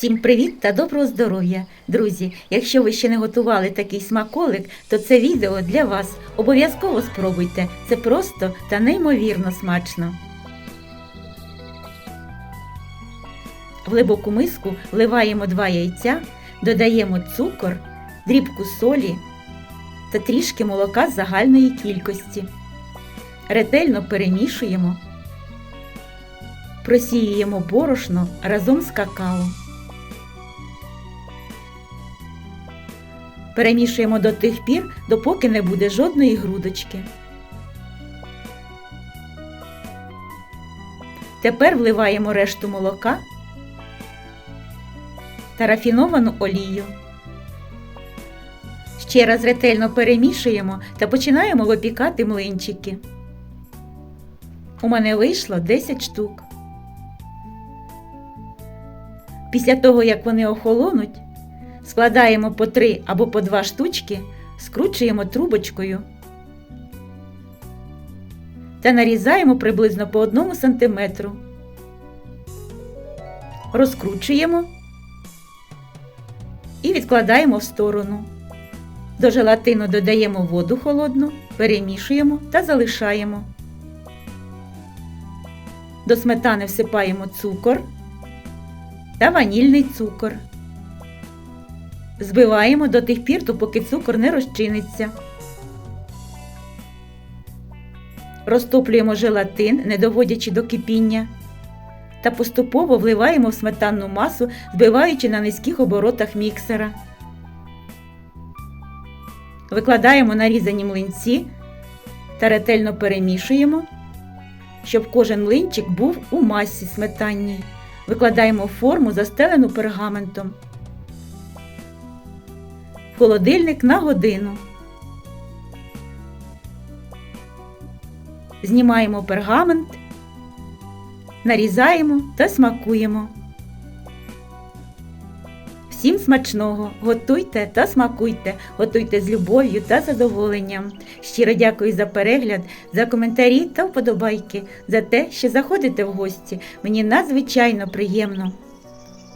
Всім привіт та доброго здоров'я! Друзі! Якщо ви ще не готували такий смаколик, то це відео для вас. Обов'язково спробуйте. Це просто та неймовірно смачно. В глибоку миску вливаємо два яйця, додаємо цукор, дрібку солі та трішки молока загальної кількості. Ретельно перемішуємо. Просіюємо борошно разом з какао. Перемішуємо до тих пір, допоки не буде жодної грудочки. Тепер вливаємо решту молока та рафіновану олію. Ще раз ретельно перемішуємо та починаємо випікати млинчики. У мене вийшло 10 штук. Після того, як вони охолонуть, складаємо по 3 або по 2 штучки, скручуємо трубочкою та нарізаємо приблизно по 1 см. Розкручуємо і відкладаємо в сторону. До желатину додаємо воду холодну, перемішуємо та залишаємо. До сметани всипаємо цукор та ванільний цукор. Збиваємо до тих пір, допоки цукор не розчиниться. Розтоплюємо желатин, не доводячи до кипіння. Та поступово вливаємо в сметанну масу, збиваючи на низьких оборотах міксера. Викладаємо нарізані млинці та ретельно перемішуємо, щоб кожен млинчик був у масі сметанній. Викладаємо форму, застелену пергаментом. Холодильник на годину. Знімаємо пергамент, нарізаємо та смакуємо. Всім смачного! Готуйте та смакуйте, готуйте з любов'ю та задоволенням. Щиро дякую за перегляд, за коментарі та вподобайки, за те, що заходите в гості. Мені надзвичайно приємно.